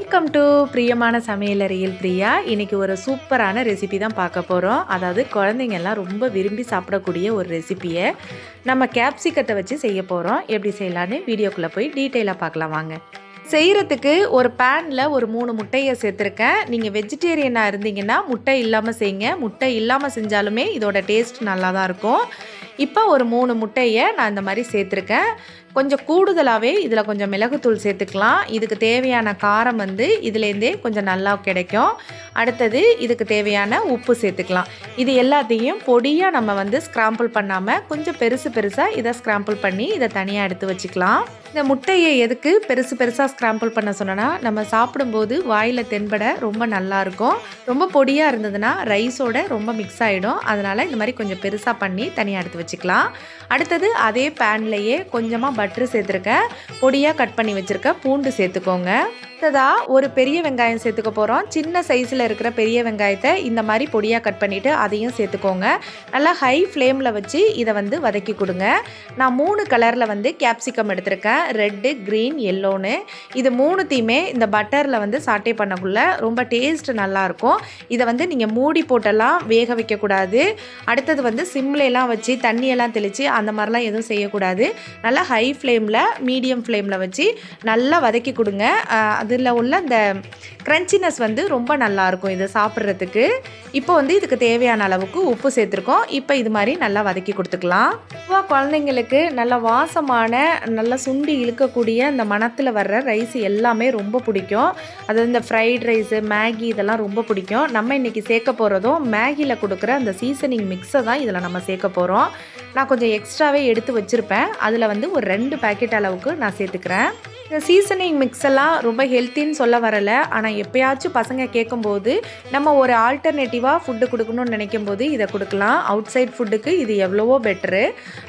Welcome to பிரியமான சமையலறையில் பிரியா. இன்னைக்கு ஒரு சூப்பரான ரெசிபி தான் பார்க்க போகிறோம் அதாவது குழந்தைங்க எல்லாம் ரொம்ப விரும்பி சாப்பிடக்கூடிய ஒரு ரெசிபியை நம்ம கேப்சிகட்டை வச்சு செய்ய போகிறோம் எப்படி செய்யலான்னு வீடியோக்குள்ளே போய் டீட்டெயிலாக பார்க்கலாம் வாங்க. செய்கிறதுக்கு ஒரு பேனில் ஒரு மூணு முட்டையை சேர்த்துருக்கேன். நீங்கள் வெஜிடேரியனாக இருந்தீங்கன்னா முட்டை இல்லாமல் செய்யுங்க முட்டை இல்லாமல் செஞ்சாலுமே இதோட டேஸ்ட் நல்லா தான் இருக்கும். இப்போ ஒரு மூணு முட்டையை நான் இந்த மாதிரி சேர்த்துருக்கேன். கொஞ்சம் கூடுதலாகவே இதில் கொஞ்சம் மிளகுத்தூள் சேர்த்துக்கலாம். இதுக்கு தேவையான காரம் வந்து இதுலேருந்தே கொஞ்சம் நல்லா கிடைக்கும். அடுத்தது இதுக்கு தேவையான உப்பு சேர்த்துக்கலாம். இது எல்லாத்தையும் பொடியாக நம்ம வந்து ஸ்க்ராம்பிள் பண்ணாமல் கொஞ்சம் பெருசு பெருசாக இதை ஸ்க்ராம்பிள் பண்ணி இதை தனியாக எடுத்து வச்சுக்கலாம். இந்த முட்டையை எதுக்கு பெருசு பெருசாக ஸ்க்ராம்பிள் பண்ண சொன்னோன்னா நம்ம சாப்பிடும்போது வாயில் தென்பட ரொம்ப நல்லாயிருக்கும் ரொம்ப பொடியாக இருந்ததுன்னா ரைஸோட ரொம்ப மிக்ஸ் ஆகிடும் அதனால் இந்த மாதிரி கொஞ்சம் பெருசாக பண்ணி தனியாக எடுத்து வச்சுக்கலாம். அடுத்தது அதே பேன்லேயே கொஞ்சமாக பட்ரு சேர்த்துருக்க பொடியாக கட் பண்ணி வச்சுருக்க பூண்டு சேர்த்துக்கோங்க. அடுத்ததாக ஒரு பெரிய வெங்காயம் சேர்த்துக்க போகிறோம் சின்ன சைஸில் இருக்கிற பெரிய வெங்காயத்தை இந்த மாதிரி பொடியாக கட் பண்ணிவிட்டு அதையும் சேர்த்துக்கோங்க. நல்லா ஹை ஃப்ளேமில் வச்சு இதை வந்து வதக்கி கொடுங்க. நான் மூணு கலரில் வந்து கேப்சிகம் எடுத்திருக்கேன். ரெட்டு க்ரீன் எல்லோன்னு இது மூணுத்தையுமே இந்த பட்டரில் வந்து சாட்டே பண்ணக்குள்ள ரொம்ப டேஸ்ட் நல்லாயிருக்கும். இதை வந்து நீங்கள் மூடி போட்டெல்லாம் வேக வைக்கக்கூடாது. அடுத்தது வந்து சிம்லெலாம் வச்சு தண்ணியெல்லாம் தெளித்து அந்த மாதிரிலாம் எதுவும் செய்யக்கூடாது. நல்லா ஹை ஃப்ளேமில் மீடியம் ஃப்ளேமில் வச்சு நல்லா வதக்கி கொடுங்க. அதில் உள்ள அந்த க்ரன்ச்சினஸ் வந்து ரொம்ப நல்லாயிருக்கும் இதை சாப்பிட்றதுக்கு. இப்போ வந்து இதுக்கு தேவையான அளவுக்கு உப்பு சேர்த்துருக்கோம். இப்போ இது மாதிரி நல்லா வதக்கி கொடுத்துக்கலாம். பொதுவாக குழந்தைங்களுக்கு நல்ல வாசமான நல்லா சுண்டி இழுக்கக்கூடிய அந்த மணத்தில் வர்ற ரைஸ் எல்லாமே ரொம்ப பிடிக்கும். அது இந்த ஃப்ரைட் ரைஸு மேகி இதெல்லாம் ரொம்ப பிடிக்கும். நம்ம இன்றைக்கி சேர்க்க போகிறதும் மேகியில் கொடுக்குற அந்த சீசனிங் மிக்ஸை தான் இதில் நம்ம சேர்க்க போகிறோம் நான் கொஞ்சம் எக்ஸ்ட்ராவே எடுத்து வச்சுருப்பேன். அதில் வந்து ஒரு ரெண்டு பேக்கெட் அளவுக்கு நான் சேர்த்துக்கிறேன். இந்த சீசனிங் மிக்ஸ் எல்லாம் ரொம்ப ஹெல்த்தின்னு சொல்ல வரலை. ஆனால் எப்பயாச்சும் பசங்க கேட்கும்போது நம்ம ஒரு ஆல்டர்னேட்டிவாக ஃபுட்டு கொடுக்கணும்னு நினைக்கும் போது இதை கொடுக்கலாம். அவுட் சைட் ஃபுட்டுக்கு இது எவ்வளவோ பெட்ரு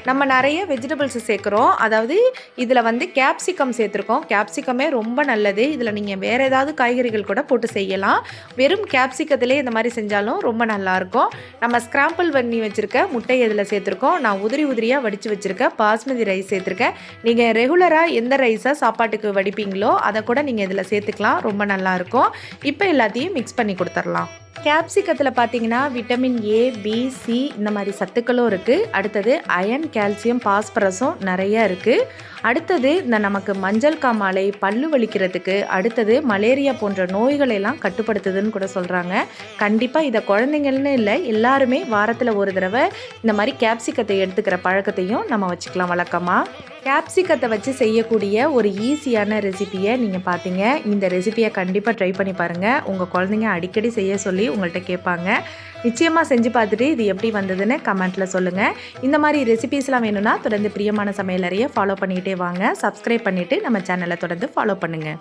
நம்ம நிறைய வெஜிடபிள்ஸ் சேர்க்குறோம். அதாவது இதில் வந்து கேப்சிகம் சேர்த்துருக்கோம். கேப்சிகமே ரொம்ப நல்லது. இதில் நீங்கள் வேறு ஏதாவது காய்கறிகள் கூட போட்டு செய்யலாம். வெறும் கேப்சிக்கத்திலே இந்த மாதிரி செஞ்சாலும் ரொம்ப நல்லாயிருக்கும் நம்ம ஸ்க்ராம்பிள் பண்ணி வச்சுருக்க முட்டை இதில் சேர்த்துருக்கோம்? நான் உதிரி உதிரியாக வடித்து வச்சுருக்கேன் பாஸ்மதி ரைஸ் சேர்த்துருக்கேன். நீங்கள் ரெகுலராக எந்த ரைஸாக சாப்பாடு சாப்பாட்டுக்கு வடிப்பீங்களோ அதை கூட நீங்கள் இதில் சேர்த்துக்கலாம். ரொம்ப நல்லாயிருக்கும் இப்போ எல்லாத்தையும் மிக்ஸ் பண்ணி கொடுத்துர்லாம் கேப்சிகத்தில் பார்த்தீங்கன்னா விட்டமின் ஏ பி சி இந்த மாதிரி சத்துக்களும் இருக்குது அடுத்தது அயன் கால்சியம் பாஸ்பரஸும் நிறைய இருக்குது அடுத்தது இந்த நமக்கு மஞ்சள் காமாலை பல்லு வலிக்கிறதுக்கு அடுத்தது மலேரியா போன்ற நோய்களை எல்லாம் கட்டுப்படுத்துதுன்னு கூட சொல்கிறாங்க கண்டிப்பாக இதை குழந்தைங்கள்னு இல்லை எல்லாருமே வாரத்தில் ஒரு தடவை இந்த மாதிரி கேப்சிகத்தை எடுத்துக்கிற பழக்கத்தையும் நம்ம வச்சுக்கலாம் வழக்கமாக கேப்சிகத்தை வச்சு செய்யக்கூடிய ஒரு ஈஸியான ரெசிபியை நீங்கள் பார்த்தீங்க இந்த ரெசிபியை கண்டிப்பாக ட்ரை பண்ணி பாருங்கள் உங்கள் குழந்தைங்க அடிக்கடி செய்ய சொல்லி உங்கள்கிட்ட கேட்பாங்க. நிச்சயமாக செஞ்சு பார்த்துட்டு இது எப்படி வந்ததுன்னு கமெண்ட்டில் சொல்லுங்கள் இந்த மாதிரி ரெசிபீஸ்லாம் வேணும்னா தொடர்ந்து பிரியமான சமையலறையை ஃபாலோ பண்ணிக்கிட்டே வாங்க. சப்ஸ்கிரைப் பண்ணிவிட்டு நம்ம சேனலை தொடர்ந்து ஃபாலோ பண்ணுங்கள்